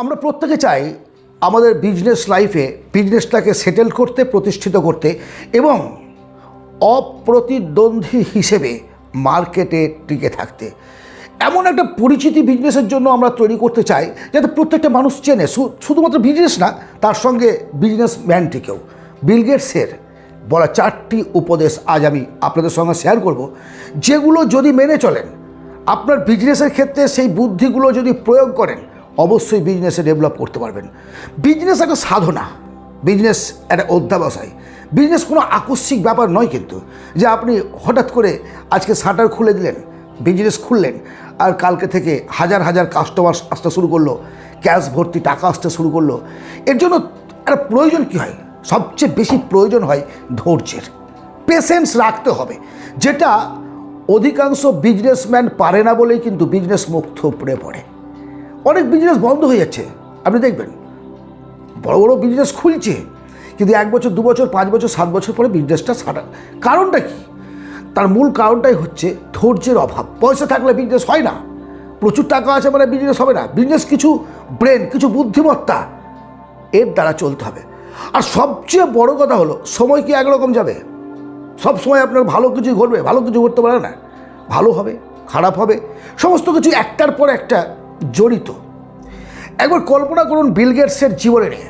আমরা প্রত্যেকে চাই আমাদের বিজনেস লাইফে বিজনেসটাকে সেটেল করতে, প্রতিষ্ঠিত করতে এবং অপ্রতিদ্বন্দ্বী হিসেবে মার্কেটে টিকে থাকতে। এমন একটা পরিচিতি বিজনেসের জন্য আমরা তৈরি করতে চাই যাতে প্রত্যেকটা মানুষ চেনে। শুধুমাত্র বিজনেস না, তার সঙ্গে বিজনেসম্যানটিকেও বিল গেটসের বলা চারটি উপদেশ আজ আমি আপনাদের সঙ্গে শেয়ার করব। যেগুলো যদি মেনে চলেন, আপনার বিজনেসের ক্ষেত্রে সেই বুদ্ধিগুলো যদি প্রয়োগ করেন অবশ্যই বিজনেসে ডেভেলপ করতে পারবেন। বিজনেস একটা সাধনা। বিজনেস একটা অধ্যাবসায়। বিজনেস কোনো আকস্মিক ব্যাপার নয় কিন্তু, যে আপনি হঠাৎ করে আজকে শাটার খুলে দিলেন বিজনেস খুললেন, আর কালকে থেকে হাজার হাজার কাস্টমার আসতে শুরু করল ক্যাশ ভর্তি টাকা আসতে শুরু করল, এর জন্য একটা প্রয়োজন কী হয়? সবচেয়ে বেশি প্রয়োজন হয় ধৈর্যের। পেশেন্স রাখতে হবে। যেটা অধিকাংশ বিজনেসম্যান পারে না বলেই কিন্তু বিজনেস মুক্ত পড়ে পড়ে। অনেক বিজনেস বন্ধ হয়ে যাচ্ছে। আপনি দেখবেন, বড় বড় বিজনেস খুলছে, কিন্তু এক বছর, দু বছর, পাঁচ বছর, সাত বছর পরে বিজনেসটা সারা কারণটা কি? তার মূল কারণটাই হচ্ছে ধৈর্যের অভাব। পয়সা থাকলে বিজনেস হয় না। প্রচুর টাকা আছে মানে বিজনেস হবে না। বিজনেস কিছু ব্রেন কিছু বুদ্ধিমত্তা, এর দ্বারা চলতে হবে। আর সবচেয়ে বড় কথা হলো, সময় কি একরকম যাবে? সব সময় আপনার ভালো কিছু ঘটবে, ভালো কিছু ঘটতে পারে না। ভালো হবে, খারাপ হবে, সমস্ত কিছু একটার পর একটা জড়িত। একবার কল্পনা করুন বিল গেটসের জীবনে নিয়ে।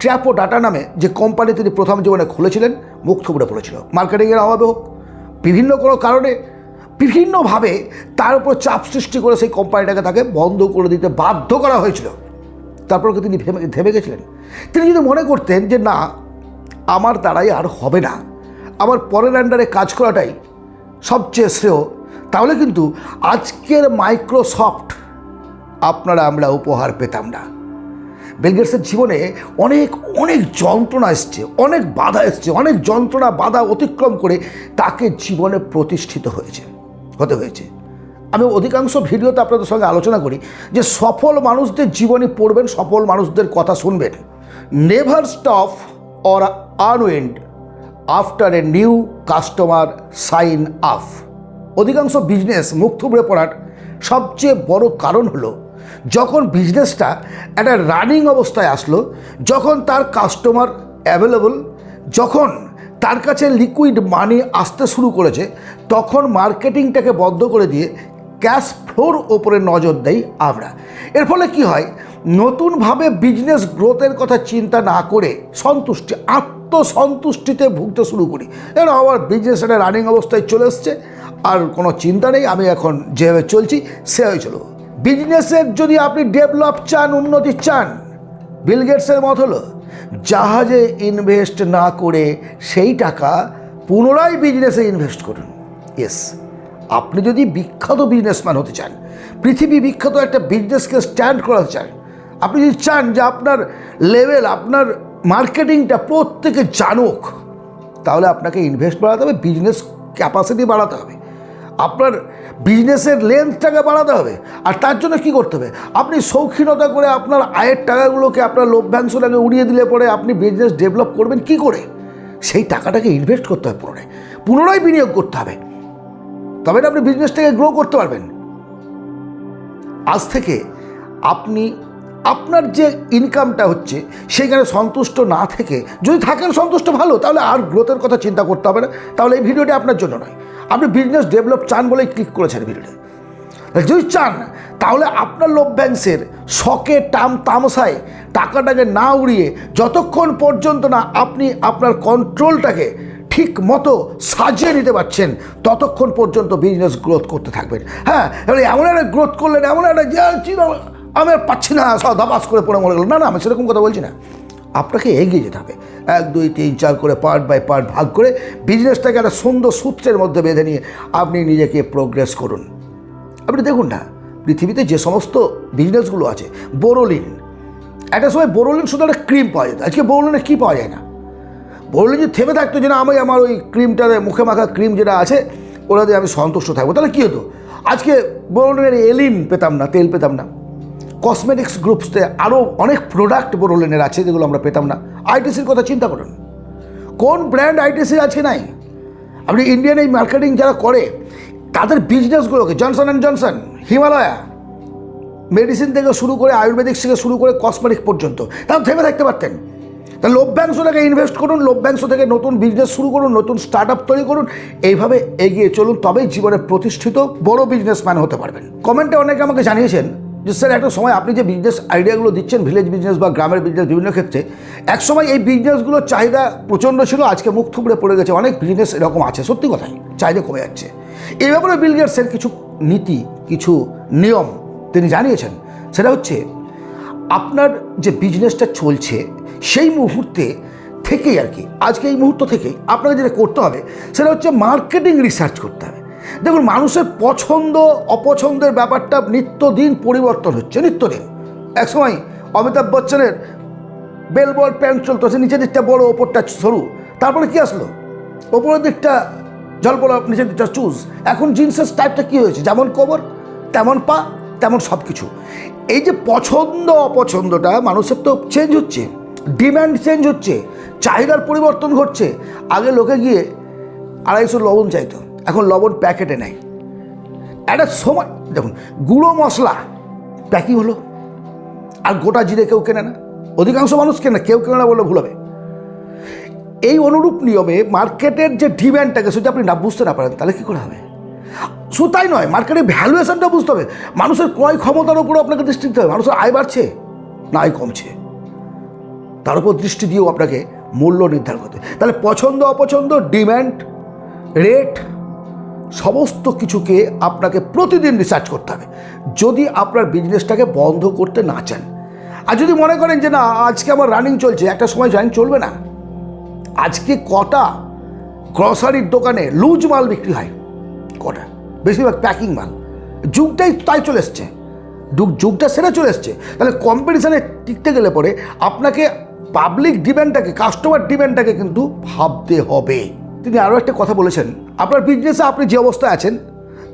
ট্র্যাপো ডাটা নামে যে কোম্পানি তিনি প্রথম জীবনে খুলেছিলেন, মুখ থুবড়ে পড়েছিল। মার্কেটিংয়ের অভাবে হোক, বিভিন্ন কোনো কারণে, বিভিন্নভাবে তার উপর চাপ সৃষ্টি করে সেই কোম্পানিটাকে তাকে বন্ধ করে দিতে বাধ্য করা হয়েছিল। তারপর তিনি ভেবে গেছিলেন? তিনি যদি মনে করতেন যে না, আমার দ্বারাই আর হবে না, আমার পরের আন্ডারে কাজ করাটাই সবচেয়ে শ্রেয়, তাহলে কিন্তু আজকের মাইক্রোসফট আপনারা আমরা উপহার পেতাম না। বেলগেটসের জীবনে অনেক অনেক যন্ত্রণা এসছে, অনেক বাধা এসছে, অনেক যন্ত্রণা, বাধা অতিক্রম করে তাকে জীবনে প্রতিষ্ঠিত হয়েছে, হতে হয়েছে। আমি অধিকাংশ ভিডিওতে আপনাদের সঙ্গে আলোচনা করি যে সফল মানুষদের জীবনী পড়বেন, সফল মানুষদের কথা শুনবেন। Never stop or unwind after a new customer sign up অধিকাংশ বিজনেস মুখ থুবড়ে পড়ার সবচেয়ে বড় কারণ হলো যখন বিজনেসটা একটা রানিং অবস্থায় আসলো, যখন তার কাস্টমার অ্যাভেলেবল যখন তার কাছে লিকুইড মানি আসতে শুরু করেছে, তখন মার্কেটিংটাকে বন্ধ করে দিয়ে ক্যাশ ফ্লোর ওপরে নজর দেই আমরা। এর ফলে কি হয়? নতুনভাবে বিজনেস গ্রোথের কথা চিন্তা না করে সন্তুষ্টি, আত্মসন্তুষ্টিতে ভুগতে শুরু করি। এবার আমার বিজনেস একটা রানিং অবস্থায় চলে এসছে, আর কোনো চিন্তা নেই, আমি এখন যেভাবে চলছি, সেভাবে চলবো। বিজনেসের যদি আপনি ডেভেলপ চান, উন্নতি চান বিল গেটসের মত হলো, জাহাজে ইনভেস্ট না করে সেই টাকা পুনরায় বিজনেসে ইনভেস্ট করুন। ইয়েস আপনি যদি বিখ্যাত বিজনেসম্যান হতে চান, পৃথিবী বিখ্যাত একটা বিজনেসকে স্ট্যান্ড করাতে চান, আপনি যদি চান যে আপনার লেভেল আপনার মার্কেটিংটা প্রত্যেকে জানুক, তাহলে আপনাকে ইনভেস্ট বাড়াতে হবে বিজনেস ক্যাপাসিটি বাড়াতে হবে। আপনার বিজনেসের লেন্থটাকে বাড়াতে হবে। আর তার জন্য কি করতে হবে? আপনি শৌখিনতা করে আপনার আয়ের টাকাগুলোকে আপনার লভ্যাংশটাকে উড়িয়ে দিলে পরে আপনি বিজনেস ডেভেলপ করবেন কি করে? সেই টাকাটাকে ইনভেস্ট করতে হবে পুনরায়। পুনরায় বিনিয়োগ করতে হবে। তবে না আপনি বিজনেসটাকে গ্রো করতে পারবেন। আজ থেকে আপনি আপনার যে ইনকামটা হচ্ছে, সেইখানে সন্তুষ্ট না থেকে যদি থাকেন সন্তুষ্ট ভালো, তাহলে আর গ্রোথের কথা চিন্তা করতে হবে না। তাহলে এই ভিডিওটি আপনার জন্য নয়। আপনি বিজনেস ডেভেলপ চান বলেই ক্লিক করেছেন ভিডিওটি যদি চান, তাহলে আপনার লভ্যাংশের শখে, টাম, তামসায় টাকাটাকে না উড়িয়ে যতক্ষণ পর্যন্ত না আপনি আপনার কন্ট্রোলটাকে ঠিক মতো সাজিয়ে নিতে পারছেন, ততক্ষণ পর্যন্ত বিজনেস গ্রোথ করতে থাকবেন। হ্যাঁ এবারে এমন একটা গ্রোথ করলেন, এমন একটা আমি আর পাচ্ছি না, সব ধপাস করে পড়ে মরে গেল। না না, আমি সেরকম কথা বলছি না। আপনাকে এগিয়ে যেতে হবে। এক, দুই, তিন, চার করে পার্ট বাই পার্ট ভাগ করে বিজনেসটাকে একটা সুন্দর সূত্রের মধ্যে বেঁধে নিয়ে আপনি নিজেকে প্রোগ্রেস করুন। আপনি দেখুন না, পৃথিবীতে যে সমস্ত বিজনেসগুলো আছে বোরোলিন একটা সময় বোরোলিন শুধু একটা ক্রিম পাওয়া যেত। আজকে বোরোলিনে কী পাওয়া যায় না? বোরোলিন যদি থেমে থাকতো যে না, আমি আমার ওই ক্রিমটাতে মুখে মাখা ক্রিম যেটা আছে ওটা দিয়ে আমি সন্তুষ্ট থাকব। তাহলে কী হতো? আজকে বোরোলিনের এলিন পেতাম না, তেল পেতাম না। কসমেটিক্স গ্রুপসতে আরও অনেক প্রোডাক্ট বোরোলিনের আছে, যেগুলো আমরা পেতাম না। আইটিসির কথা চিন্তা করুন। কোন ব্র্যান্ড আইটিসি আজকে নাই? আপনি ইন্ডিয়ান এই মার্কেটিং যারা করে, তাদের বিজনেসগুলোকে Johnson and Johnson Himalaya medicine থেকে শুরু করে আয়ুর্বেদিক থেকে শুরু করে কসমেটিক পর্যন্ত, তাও থেমে থাকতে পারতেন। তা লভ্যাংশ থেকে ইনভেস্ট করুন লভ্যাংশ থেকে নতুন বিজনেস শুরু করুন, নতুন স্টার্ট আপ তৈরি করুন, এইভাবে এগিয়ে চলুন, তবেই জীবনে প্রতিষ্ঠিত বড় বিজনেসম্যান হতে পারবেন। কমেন্টে অনেকে আমাকে জানিয়েছেন যে স্যার, একটা সময় আপনি যে বিজনেস আইডিয়াগুলো দিচ্ছেন ভিলেজ বিজনেস বা গ্রামের বিজনেস বিভিন্ন ক্ষেত্রে এক সময় এই বিজনেসগুলোর চাহিদা প্রচণ্ড ছিল, আজকে মুখ থুবড়ে পড়ে গেছে, অনেক বিজনেস এরকম আছে, সত্যি কথাই, চাহিদা কমে যাচ্ছে। এই ব্যাপারে বিল গেটসের কিছু নীতি, কিছু নিয়ম তিনি জানিয়েছেন। সেটা হচ্ছে, আপনার যে বিজনেসটা চলছে, সেই মুহূর্তে থেকেই আর কি, আজকে এই মুহূর্ত থেকেই আপনাকে যেটা করতে হবে, সেটা হচ্ছে মার্কেটিং রিসার্চ করতে হবে। দেখুন, মানুষের পছন্দ, অপছন্দের ব্যাপারটা নিত্যদিন পরিবর্তন হচ্ছে, নিত্যদিন। একসময় অমিতাভ বচ্চনের বেলবল প্যান্ট চলতো, সে নিচের দিকটা বড়, ওপরটা সরু। তারপরে কি আসলো? ওপরের দিকটা জলপলা নিচের দিকটা চুজ এখন জিন্সের টাইপটা কী হয়েছে? যেমন কোমর, তেমন পা, তেমন সব কিছু এই যে পছন্দ, অপছন্দটা, মানুষের তো চেঞ্জ হচ্ছে ডিম্যান্ড চেঞ্জ হচ্ছে, চাহিদার পরিবর্তন ঘটছে। আগে লোকে গিয়ে আড়াইশো লবণ চাইতো। এখন লবণ প্যাকেটে নেয় একটা সময়, দেখুন, গুঁড়ো মশলা, প্যাকিং হলো। আর গোটা জিরে কেউ কেনে না। অধিকাংশ মানুষ কেনে কেউ কেনে না বললে ভুল হবে। এই অনুরূপ নিয়মে মার্কেটের যে ডিম্যান্ডটাকে সেটা আপনি না বুঝতে না পারেন, তাহলে কী করে হবে? শুধু তাই নয় মার্কেটের ভ্যালুয়েশনটা বুঝতে হবে। মানুষের ক্রয় ক্ষমতার উপরও আপনাকে দৃষ্টি দিতে হবে। মানুষের আয় বাড়ছে না আয় কমছে? তার উপর দৃষ্টি দিয়েও আপনাকে মূল্য নির্ধারণ করতে তাহলে পছন্দ অপছন্দ ডিম্যান্ড রেট সমস্ত কিছুকে আপনাকে প্রতিদিন রিসার্চ করতে হবে। যদি আপনার বিজনেসটাকে বন্ধ করতে না চান। আর যদি মনে করেন যে না, আজকে আমার রানিং চলছে, একটা সময় রানিং চলবে না। আজকে কটা গ্রসারির দোকানে লুজ মাল বিক্রি হয়? কটা? বেশিরভাগ প্যাকিং মাল। যুগটাই তাই চলে এসছে। যুগটা সেটা চলে এসছে। তাহলে কম্পিটিশানে টিকতে গেলে পরে আপনাকে পাবলিক ডিম্যান্ডটাকে কাস্টমার ডিম্যান্ডটাকে কিন্তু ভাবতে হবে। তিনি আরও একটা কথা বলেছেন। আপনার বিজনেসে আপনি যে অবস্থায় আছেন,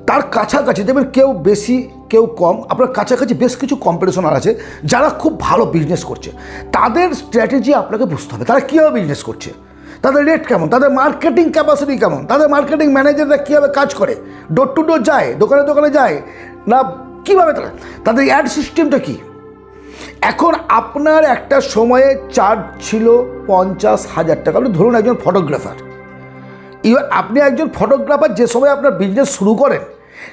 তার কাছাকাছি দেখবেন কেউ বেশি, কেউ কম, আপনার কাছাকাছি বেশ কিছু কম্পিটিশনার আছে যারা খুব ভালো বিজনেস করছে। তাদের স্ট্র্যাটেজি আপনাকে বুঝতে হবে। তারা কীভাবে বিজনেস করছে? তাদের রেট কেমন? তাদের মার্কেটিং ক্যাপাসিটি কেমন? তাদের মার্কেটিং ম্যানেজাররা কীভাবে কাজ করে? ডোর টু ডোর যায়, দোকানে দোকানে যায়, না কীভাবে তারা? তাদের অ্যাড সিস্টেমটা কী? এখন আপনার একটা সময়ে চার্জ ছিল পঞ্চাশ হাজার টাকা। ধরুন একজন ফটোগ্রাফার আপনি একজন ফটোগ্রাফার যে সময় আপনার বিজনেস শুরু করেন,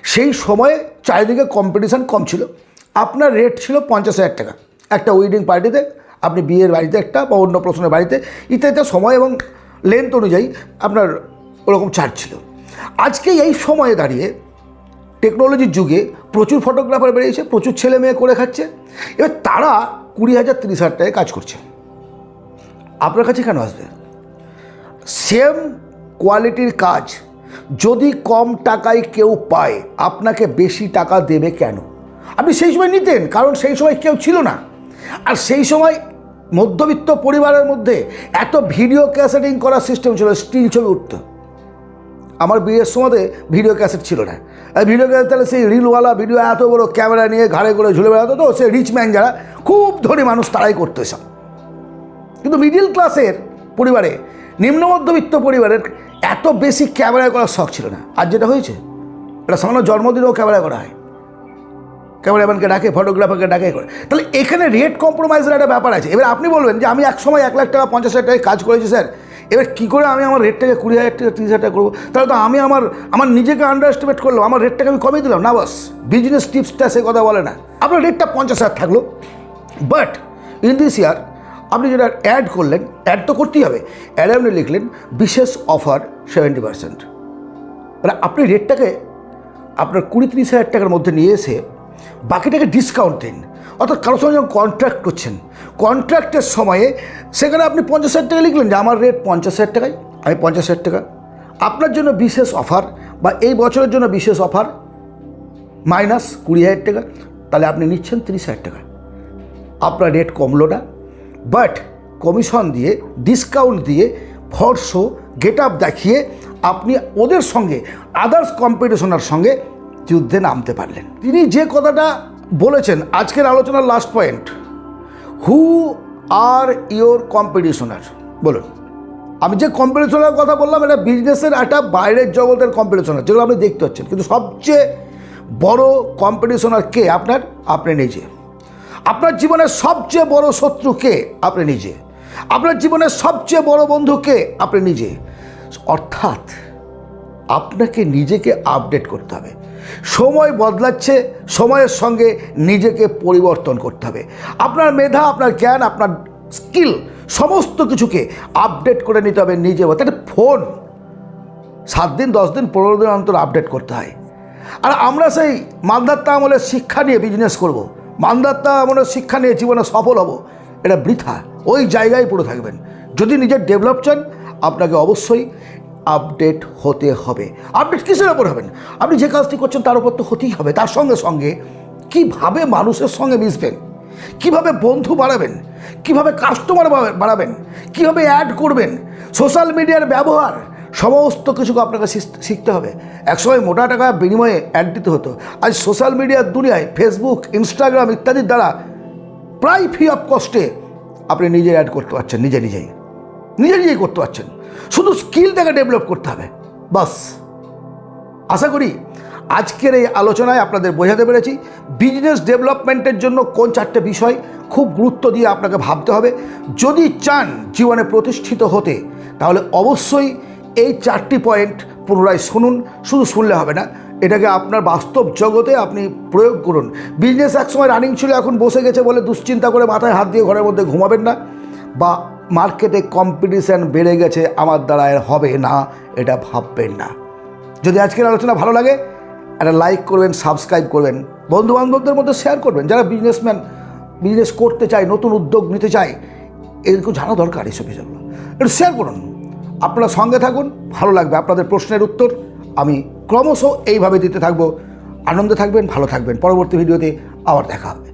সেই সময়ে চারিদিকে কম্পিটিশান কম ছিল। আপনার রেট ছিল পঞ্চাশ হাজার টাকা। একটা ওয়েডিং পার্টিতে আপনি বিয়ের বাড়িতে একটা বা অন্য প্রশ্নের বাড়িতে ইত্যাদি সময় এবং লেন্থ অনুযায়ী আপনার ওরকম চার্জ ছিল। আজকে এই সময়ে দাঁড়িয়ে টেকনোলজির যুগে প্রচুর ফটোগ্রাফার বেরিয়েছে, প্রচুর ছেলে মেয়ে করে খাচ্ছে। এবার তারা কুড়ি হাজার, তিরিশ হাজার টাকায় কাজ করছে। আপনার কাছে কেন আসবে? সেম কোয়ালিটির কাজ। যদি কম টাকায় কেউ পায়, আপনাকে বেশি টাকা দেবে কেন? আপনি সেই সময় নিতেন, কারণ সেই সময় কেউ ছিল না। আর সেই সময় মধ্যবিত্ত পরিবারের মধ্যে এত ভিডিও ক্যাসেটিং করার সিস্টেম ছিল স্টিল ছবি উঠতো। আমার বিয়ের সময় ভিডিও ক্যাসেট ছিল না। ভিডিও ক্যাসেট, তাহলে সেই রিলওয়ালা ভিডিও, এত বড় ক্যামেরা নিয়ে ঘাড়ে করে ঝুলে বেড়াতো তো সে রিচ ম্যান যারা, খুব ধনী মানুষ তারাই করতো এসব। কিন্তু মিডিল ক্লাসের পরিবারে নিম্ন মধ্যবিত্ত পরিবারের এত বেশি ক্যামেরায় করার শখ ছিল না। আর যেটা হয়েছে এটা সামান্য জন্মদিনেও ক্যামেরা করা হয়। ক্যামেরাম্যানকে ডাকে, ফটোগ্রাফারকে ডাকে করে। তাহলে এখানে রেট কম্প্রোমাইজের একটা ব্যাপার আছে। এবার আপনি বলবেন যে আমি এক সময় এক লাখ টাকা, পঞ্চাশ হাজার টাকায় কাজ করেছি, স্যার। এবার কী করে আমি আমার রেটটাকে কুড়ি হাজার টাকা তিরিশ হাজার টাকা করব? তাহলে তো আমি আমার আমার নিজেকে আন্ডার এস্টিমেট করলাম। আমার রেটটাকে আমি কমিয়ে দিলাম। না বাস বিজনেস টিপসটা সে কথা বলে না। আপনার রেটটা পঞ্চাশ হাজার থাকল। বাট ইন দিস ইয়ার আপনি যেটা অ্যাড করলেন অ্যাড তো করতেই হবে। অ্যাডে আপনি লিখলেন, বিশেষ অফার সেভেন্টি পার্সেন্ট মানে আপনি রেটটাকে আপনার কুড়ি তিরিশ হাজার টাকার মধ্যে নিয়ে এসে বাকিটাকে ডিসকাউন্ট দিন। অর্থাৎ কারোর সঙ্গে যখন কন্ট্রাক্ট করছেন কন্ট্রাক্টের সময়ে সেখানে আপনি পঞ্চাশ হাজার টাকা লিখলেন যে, আমার রেট পঞ্চাশ হাজার টাকায়, আমি পঞ্চাশ হাজার টাকা। আপনার জন্য বিশেষ অফার বা এই বছরের জন্য বিশেষ অফার মাইনাস কুড়ি হাজার টাকা, তাহলে আপনি নিচ্ছেন তিরিশ হাজার টাকা। আপনার রেট কমলো না। বাট কমিশন দিয়ে ডিসকাউন্ট দিয়ে ফর্সো গেট আপ দেখিয়ে আপনি ওদের সঙ্গে আদার্স কম্পিটিশনের সঙ্গে যুদ্ধে নামতে পারলেন। তিনি যে কথাটা বলেছেন, আজকের আলোচনার last point who are your competitor বলুন। আমি যে কম্পিটিশনের কথা বললাম, এটা বিজনেসের একটা বাইরের জগতের কম্পিটিশনার যেগুলো আপনি দেখতে পাচ্ছেন। কিন্তু সবচেয়ে বড় কম্পিটিশনার কে? আপনার আপনি নিজে। আপনার জীবনের সবচেয়ে বড় শত্রুকে আপনি নিজে। আপনার জীবনের সবচেয়ে বড় বন্ধুকে আপনি নিজে। অর্থাৎ আপনাকে নিজেকে আপডেট করতে হবে। সময় বদলাচ্ছে, সময়ের সঙ্গে নিজেকে পরিবর্তন করতে হবে। আপনার মেধা, আপনার জ্ঞান, আপনার স্কিল সমস্ত কিছুকে আপডেট করে নিতে হবে নিজে। একটা ফোন সাত দিন, দশ দিন, পনেরো দিন অন্তর আপডেট করতে হয়। আর আমরা সেই মান্দাত্তা আমলের শিক্ষা নিয়ে বিজনেস করব। মান্দাত্তা আমলের শিক্ষা নিয়ে জীবনে সফল হব। এটা বৃথা। ওই জায়গায় পড়ে থাকবেন। যদি নিজের ডেভেলপ চান, আপনাকে অবশ্যই আপডেট হতে হবে। আপডেট কিসের ওপর হবেন? আপনি যে কাজটি করছেন, তার উপর তো হতেই হবে। তার সঙ্গে সঙ্গে কীভাবে মানুষের সঙ্গে মিশবেন? কীভাবে বন্ধু বাড়াবেন? কীভাবে কাস্টমার বাড়াবেন? কীভাবে অ্যাড করবেন? সোশ্যাল মিডিয়ার ব্যবহার সমস্ত কিছুকে আপনাকে শিখ- শিখতে হবে। একসময় মোটা টাকা বিনিময়ে অ্যাড দিতে হতো। আজ সোশ্যাল মিডিয়ার দুনিয়ায় ফেসবুক, ইনস্টাগ্রাম ইত্যাদির দ্বারা প্রায় ফ্রি অফ কস্টে আপনি নিজে অ্যাড করতে পারছেন, নিজে নিজেই। নিজে নিজেই করতে পারছেন। শুধু স্কিল স্কিলটাকে ডেভেলপ করতে হবে। বাস। আশা করি আজকের এই আলোচনায় আপনাদের বোঝাতে পেরেছি বিজনেস ডেভেলপমেন্টের জন্য কোন চারটে বিষয় খুব গুরুত্ব দিয়ে আপনাকে ভাবতে হবে। যদি চান জীবনে প্রতিষ্ঠিত হতে, তাহলে অবশ্যই এই চারটি পয়েন্ট পুনরায় শুনুন, শুধু শুনলে হবে না, এটাকে আপনার বাস্তব জগতে আপনি প্রয়োগ করুন। বিজনেস একসময় রানিং ছিল, এখন বসে গেছে বলে দুশ্চিন্তা করে মাথায় হাত দিয়ে ঘরের মধ্যে ঘুমাবেন না। বা মার্কেটে কম্পিটিশান বেড়ে গেছে, আমার দ্বারা হবে না, এটা ভাববেন না। যদি আজকের আলোচনা ভালো লাগে, একটা লাইক করবেন সাবস্ক্রাইব করবেন বন্ধু বান্ধবদের মধ্যে শেয়ার করবেন। যারা বিজনেসম্যান বিজনেস করতে চায়, নতুন উদ্যোগ নিতে চায় এরকম জানা দরকার এইসব বিষয়গুলো। একটু শেয়ার করুন। আপনারা সঙ্গে থাকুন, ভালো লাগবে আপনাদের প্রশ্নের উত্তর। আমি ক্রমশ এইভাবে দিতে থাকব। আনন্দে থাকবেন, ভালো থাকবেন। পরবর্তী ভিডিওতে আবার দেখা হবে।